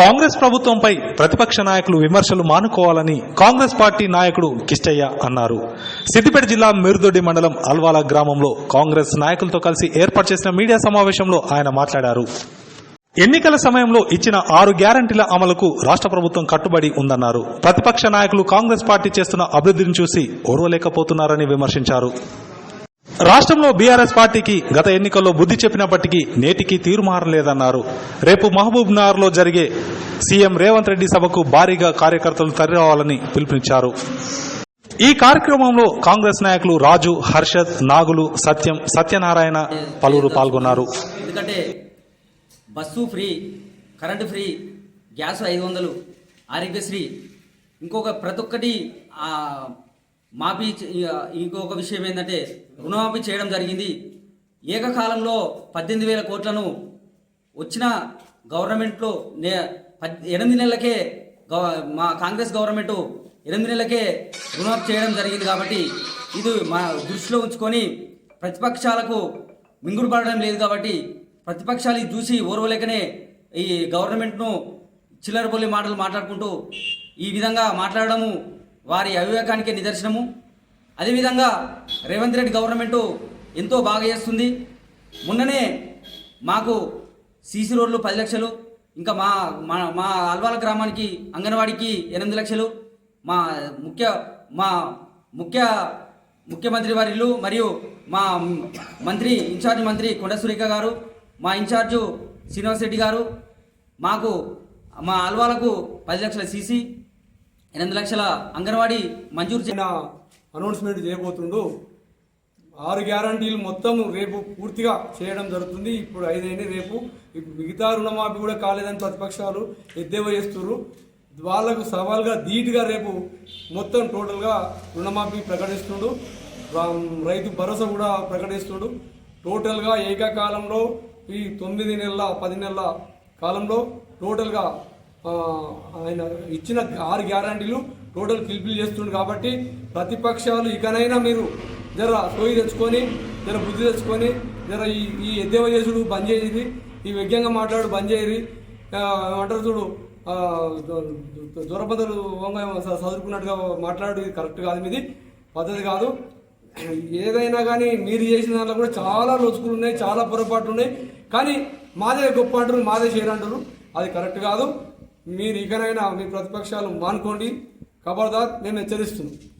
కాంగ్రెస్ ప్రభుత్వంపై ప్రతిపక్ష నాయకులు విమర్శలు మానుకోవాలని కాంగ్రెస్ పార్టీ నాయకుడు కిష్టయ్య అన్నారు. సిద్దిపేట జిల్లా మేరుదొడ్డి మండలం అల్వాల గ్రామంలో కాంగ్రెస్ నాయకులతో కలిసి ఏర్పాటు చేసిన మీడియా సమావేశంలో ఆయన మాట్లాడారు. ఎన్నికల సమయంలో ఇచ్చిన ఆరు గ్యారంటీల అమలుకు రాష్ట్ర ప్రభుత్వం కట్టుబడి ఉందన్నారు. ప్రతిపక్ష నాయకులు కాంగ్రెస్ పార్టీ చేస్తున్న అభివృద్ధిని చూసి ఓర్వలేకపోతున్నారని విమర్శించారు. రాష్ట్రంలో బీఆర్ఎస్ పార్టీకి గత ఎన్నికల్లో బుద్ధి చెప్పినప్పటికీ నేటికి తీరు మారలేదన్నారు. రేపు మహబూబ్ నగర్లో జరిగే సీఎం రేవంత్ రెడ్డి సభకు భారీగా కార్యకర్తలు తరలిరావాలని పిలుపునిచ్చారు. ఈ కార్యక్రమంలో కాంగ్రెస్ నాయకులు రాజు హర్షద్ నాగులు సత్యం సత్యనారాయణ పలువురు పాల్గొన్నారు. ఎందుకంటే bus free current free gas ఐదు వందలు ఆరోగ్యశ్రీ ఇంకొక ప్రతి ఒక్కటి మాఫీ ఇంకొక విషయం ఏంటంటే రుణమాఫీ చేయడం జరిగింది. ఏకకాలంలో పద్దెనిమిది వేల కోట్లను వచ్చిన గవర్నమెంట్లో నే పద్- ఎనిమిది నెలలకే గవ- మా కాంగ్రెస్ గవర్నమెంట్ ఎనిమిది నెలలకే రుణమాఫీ చేయడం జరిగింది కాబట్టి ఇది మా దృష్టిలో ఉంచుకొని ప్రతిపక్షాలకు మింగుడుపడడం లేదు కాబట్టి ప్రతిపక్షాలు చూసి ఓర్వలేకనే ఈ గవర్నమెంట్ను చిల్లరపల్లి మాటలు మాట్లాడుకుంటూ ఈ విధంగా మాట్లాడడము వారి అవివేకానికి నిదర్శనము. అదేవిధంగా రేవంత్ రెడ్డి గవర్నమెంటు ఎంతో బాగా చేస్తుంది. మొన్ననే మాకు సీసీ రోడ్లు పది లక్షలు ఇంకా మా మా మా అల్వాల గ్రామానికి అంగన్వాడికి ఎనిమిది లక్షలు. మా ముఖ్య మా ముఖ్య ముఖ్యమంత్రి వారి ఇల్లు మరియు మా మంత్రి ఇన్ఛార్జ్ మంత్రి కొండ సురేఖ గారు మా ఇన్ఛార్జు శ్రీనివాస్ రెడ్డి గారు మాకు మా అల్వాలకు పది లక్షల సీసీ ఎనిమిది లక్షల అంగన్వాడీ మంజూరు చేసిన అనౌన్స్మెంట్ చేయబోతుండు. ఆరు గ్యారంటీలు మొత్తం రేపు పూర్తిగా చేయడం జరుగుతుంది. ఇప్పుడు ఐదైంది రేపు. మిగతా రుణమాఫీ కూడా కాలేదని ప్రతిపక్షాలు ఎద్దేవా చేస్తున్నారు వాళ్ళకు సవాల్గా ధీటుగా రేపు మొత్తం టోటల్గా రుణమాఫీ ప్రకటిస్తుండు. రైతు భరోసా కూడా ప్రకటిస్తుడు. టోటల్గా ఏకకాలంలో ఈ తొమ్మిది నెలల పది నెలల కాలంలో టోటల్గా ఆయన ఇచ్చిన ఆరు గ్యారంటీలు టోటల్ ఫిల్ఫిల్ చేస్తుండు కాబట్టి ప్రతిపక్షాలు ఇకనైనా మీరు జర సోయి తెచ్చుకొని జర బుద్ధి తెచ్చుకొని జర ఈ ఈ ఎద్దేవ చేసుడు బంద్ చేయది ఈ వ్యగ్యంగా మాట్లాడు బంద్ చేయరు. అంటారు చూడు ఆ, దొరబదలు చదువుకున్నట్టుగా మాట్లాడు ఇది కరెక్ట్ కాదు ఇది పద్ధతి కాదు. ఏదైనా కానీ మీరు చేసిన దాంట్లో కూడా చాలా లొచుకులు ఉన్నాయి చాలా పొరపాట్లు ఉన్నాయి. కానీ మాదే గొప్ప అంటారు మాదే చేయరంటారు అది కరెక్ట్ కాదు. మీరు ఇకనైనా మీ ప్రతిపక్షాలు మానుకోండి. ఖబర్దార్ నేను హెచ్చరిస్తున్నాను.